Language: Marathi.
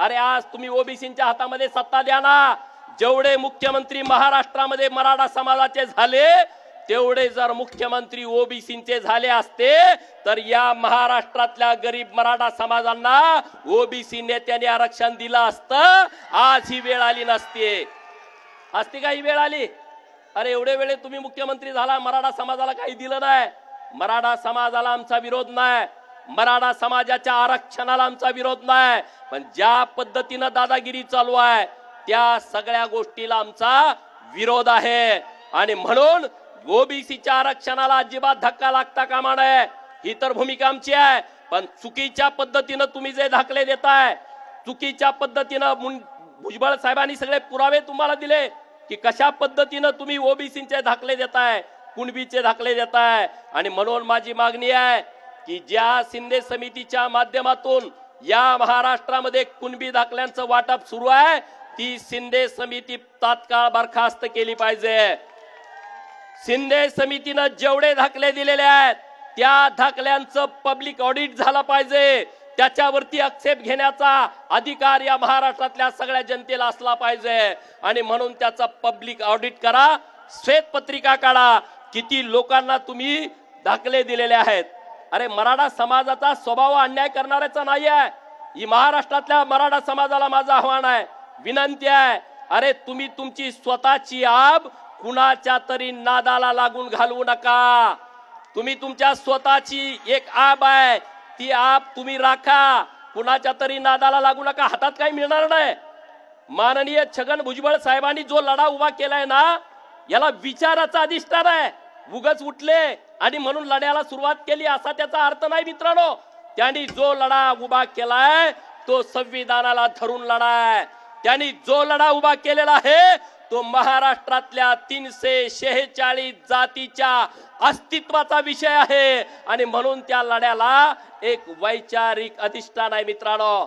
अरे आज तुम्ही ओबीसीच्या हातामध्ये सत्ता द्या ना. जेवढे मुख्यमंत्री महाराष्ट्रामध्ये मराठा समाजाचे झाले तेवढे जर मुख्यमंत्री ओबीसीचे झाले असते तर या महाराष्ट्रातल्या गरीब मराठा समाजांना ओबीसी नेत्याने आरक्षण दिलं असतं. आज ही वेळ आली नसते. असते का ही वेळ आली? अरे एवढे वेळे तुम्ही मुख्यमंत्री झाला मराठा समाजाला काही दिलं नाही. मराठा समाजाला आमचा विरोध नाही. मराठा समाजाच्या आरक्षणाला आमचा विरोध नाही पण ज्या पद्धतीनं दादागिरी चालू आहे त्या सगळ्या गोष्टीला आमचा विरोध आहे. आणि म्हणून ओबीसीच्या आरक्षणाला अजिबात धक्का लागता कामा नये ही तर भूमिका आमची आहे. पण चुकीच्या पद्धतीनं तुम्ही जे दाखले देताय चुकीच्या पद्धतीनं भुजबळ साहेबांनी सगळे पुरावे तुम्हाला दिले की कशा पद्धतीनं तुम्ही ओबीसीचे दाखले देताय कुणबीचे दाखले देताय. आणि म्हणून माझी मागणी आहे की ज्या शिंदे समितीच्या माध्यमातून या महाराष्ट्रामध्ये कुणबी दाखल्यांचं वाटप सुरू आहे ती शिंदे समिती तात्काळ बरखास्त केली पाहिजे. शिंदे समितीनं जेवढे दाखले दिलेले आहेत त्या दाखल्यांचं पब्लिक ऑडिट झालं पाहिजे. त्याच्यावरती आक्षेप घेण्याचा अधिकार या महाराष्ट्रातल्या सगळ्या जनतेला असला पाहिजे. आणि म्हणून त्याचा पब्लिक ऑडिट करा श्वेतपत्रिका काढा. किती लोकांना तुम्ही दाखले दिलेले आहेत. अरे मराठा समाजाचा स्वभाव अन्याय करणाऱ्याचा नाही आहे ही महाराष्ट्रातल्या मराठा समाजाला माझं आव्हान आहे. विनंती आहे. अरे तुम्ही तुमची स्वतःची आब कुणाच्या तरी नादाला लागून घालवू नका. तुम्ही तुमच्या स्वतःची एक आब आहे. ती आब तुम्ही राखा. कुणाच्या तरी नादाला लागू नका. हातात काही मिळणार नाही. माननीय छगन भुजबळ साहेबांनी जो लढा उभा केलाय ना याला विचाराचा अधिष्ठान आहे. उगच उठले आणि म्हणून लढ्याला सुरुवात केली असा त्याचा अर्थ नाही मित्रांनो. त्यांनी जो लढा उभा केलाय तो संविधानाला धरून लढा आहे त्यांनी जो लढा उभा केलेला आहे तो महाराष्ट्रातल्या तीनशे शेहेचाळीस जातीच्या अस्तित्वाचा विषय आहे. आणि म्हणून त्या लढ्याला एक वैचारिक अधिष्ठान आहे मित्रांनो.